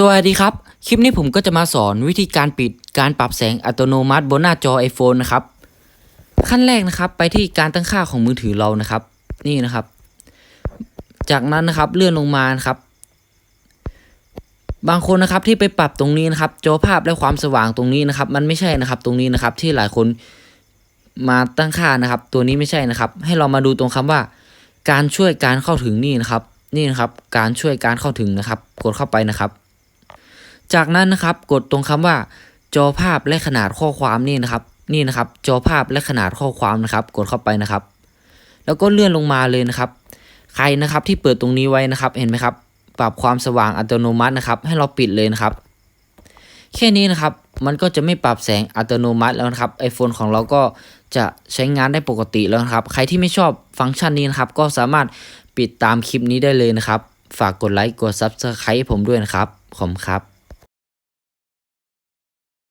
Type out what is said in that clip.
สวัสดีครับ คลิปนี้ผมก็จะมาสอนวิธีการปิดการปรับแสงอัตโนมัติบนหน้าจอ iPhone นะครับ ขั้นแรกนะครับไปที่การตั้งค่าของมือถือเรานะครับ นี่นะครับ จากนั้นนะครับเลื่อนลงมานะครับ บางคนนะครับที่ไปปรับตรงนี้นะครับ จอภาพและความสว่างตรงนี้นะครับ มันไม่ใช่นะครับ ตรงนี้นะครับที่หลายคนมาตั้งค่านะครับ ตัวนี้ไม่ใช่นะครับ ให้เรามาดูตรงคำว่า การช่วยการเข้าถึงนี่นะครับ นี่นะครับ การช่วยการเข้าถึงนะครับ กดเข้าไปนะครับ จากนั้นนะครับกดตรงคำว่า จอภาพและขนาดข้อความนี่นะครับ นี่นะครับ จอภาพและขนาดข้อความนะครับ กดเข้าไปนะครับ แล้วก็เลื่อนลงมาเลยนะครับ ใครนะครับที่เปิดตรงนี้ไว้นะครับ เห็นไหมครับ ปรับความสว่างอัตโนมัตินะครับ ให้เราปิดเลยนะครับ แค่นี้นะครับมันก็จะไม่ปรับแสงอัตโนมัติแล้วนะครับ iPhone ของเราก็จะใช้งานได้ปกติแล้วนะครับ ใครที่ไม่ชอบฟังก์ชันนี้นะครับ ก็สามารถปิดตามคลิปนี้ได้เลยนะครับ ฝากกดไลค์กด Subscribe ให้ผมด้วยนะครับ ขอบคุณครับ